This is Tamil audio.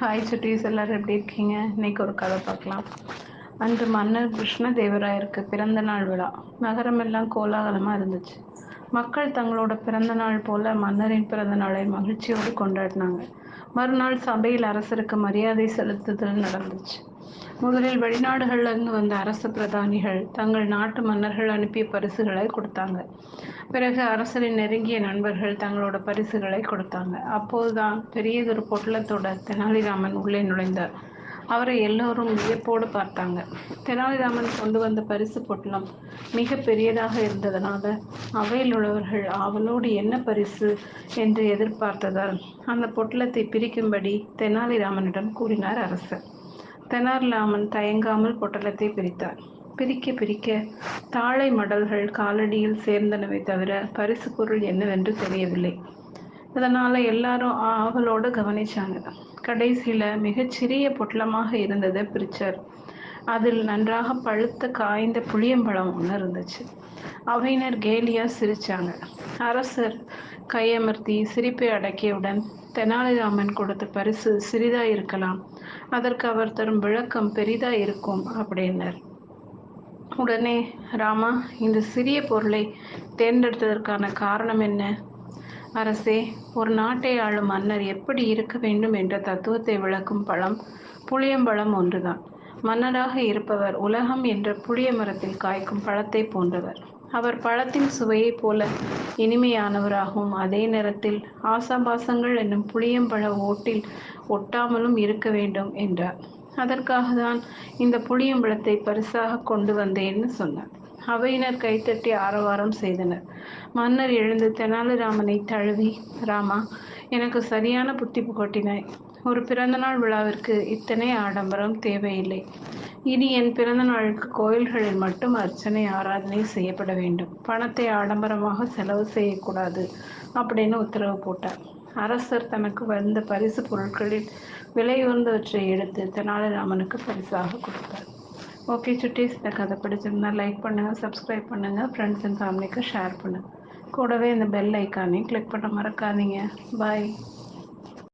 ஹாய் சுட்டீஸ். எல்லாரும் எப்படி இருக்கீங்க? இன்னைக்கு ஒரு கதை பார்க்கலாம். அன்று மன்னர் கிருஷ்ணதேவராயருக்கு பிறந்த நாள் விழா. நகரமெல்லாம் கோலாகலமாக இருந்துச்சு. மக்கள் தங்களோட பிறந்த நாள் போல மன்னரின் பிறந்த நாளை மகிழ்ச்சியோடு கொண்டாடினாங்க. மறுநாள் சபையில் அரசருக்கு மரியாதை செலுத்துதல் நடந்துச்சு. முதலில் வெளிநாடுகள்ல இருந்து வந்த அரச பிரதானிகள் தங்கள் நாட்டு மன்னர்கள் அனுப்பிய பரிசுகளை கொடுத்தாங்க. பிறகு அரசரின் நெருங்கிய நண்பர்கள் தங்களோட பரிசுகளை கொடுத்தாங்க. அப்போதுதான் பெரியதொரு பொட்டலத்தோட தெனாலிராமன் உள்ளே நுழைந்தார். அவரை எல்லோரும் வியப்போடு பார்த்தாங்க. தெனாலிராமன் கொண்டு வந்த பரிசு பொட்டலம் மிக பெரியதாக இருந்ததனால அவையில் உள்ளவர்கள் அவளோடு என்ன பரிசு என்று எதிர்பார்த்ததால் அந்த பொட்டலத்தை பிரிக்கும்படி தெனாலிராமனிடம் கூறினார் அரசர். தெனாலிராமன் தயங்காமல் பொட்டலத்தை பிரித்தார். பிரிக்க பிரிக்க தாழை மடல்கள் காலடியில் சேர்ந்தனவை தவிர பரிசு பொருள் என்னவென்று தெரியவில்லை. இதனால எல்லாரும் ஆவலோடு கவனிச்சாங்க. கடைசியில மிகச்சிறிய பொட்டலமாக இருந்ததை பிரிச்சார். அதில் நன்றாக பழுத்த காய்ந்த புளியம்பழம் ஒன்று இருந்துச்சு. அவையினர் கேலியா சிரிச்சாங்க. அரசர் கையமர்த்தி சிரிப்பை அடக்கியவுடன் தெனாலிராமன் கொடுத்த பரிசு சிறிதா இருக்கலாம். அதற்கு அவர் தரும் விளக்கம் பெரிதா இருக்கும் அப்படின்னார். உடனே ராமா இந்த சிறிய பொருளை தேர்ந்தெடுத்ததற்கான காரணம் என்ன? அரசே ஒரு நாட்டை ஆளும் மன்னர் எப்படி இருக்க வேண்டும் என்ற தத்துவத்தை விளக்கும் பழம் புளியம்பழம் ஒன்றுதான். மன்னராக இருப்பவர் உலகம் என்ற புளிய மரத்தில் காய்க்கும் பழத்தை போன்றவர். அவர் பழத்தின் சுவையைப் போல இனிமையானவராகவும் அதே நேரத்தில் ஆசாபாசங்கள் என்னும் புளியம்பழ ஓட்டில் ஒட்டாமலும் இருக்க வேண்டும் என்றார். அதற்காக தான் இந்த புளியம்பழத்தை பரிசாக கொண்டு வந்தேன்னு சொன்னார். அவையினர் கைத்தட்டி ஆரவாரம் செய்தனர். மன்னர் எழுந்து தெனாலிராமனை தழுவி ராமா எனக்கு சரியான புத்தி புகட்டினாய். ஒரு பிறந்தநாள் விழாவிற்கு இத்தனை ஆடம்பரம் தேவையில்லை. இனி என் பிறந்த நாளுக்கு கோயில்களில் மட்டும் அர்ச்சனை ஆராதனை செய்யப்பட வேண்டும். பணத்தை ஆடம்பரமாக செலவு செய்யக்கூடாது அப்படின்னு உத்தரவு போட்டார். அரசர் தனக்கு வந்த பரிசு பொருட்களில் விலை உயர்ந்தவற்றை எடுத்து தெனாலிராமனுக்கு பரிசாக கொடுத்தார். ஓகே சுட்டீஸ் இந்த கதை பிடிச்சிருந்தா லைக் பண்ணுங்கள் சப்ஸ்கிரைப் பண்ணுங்கள் ஃப்ரெண்ட்ஸ் அண்ட் ஃபேமிலிக்கு ஷேர் பண்ணுங்கள் கூடவே இந்த பெல் ஐக்கானையும் கிளிக் பண்ண மறக்காதீங்க. பாய்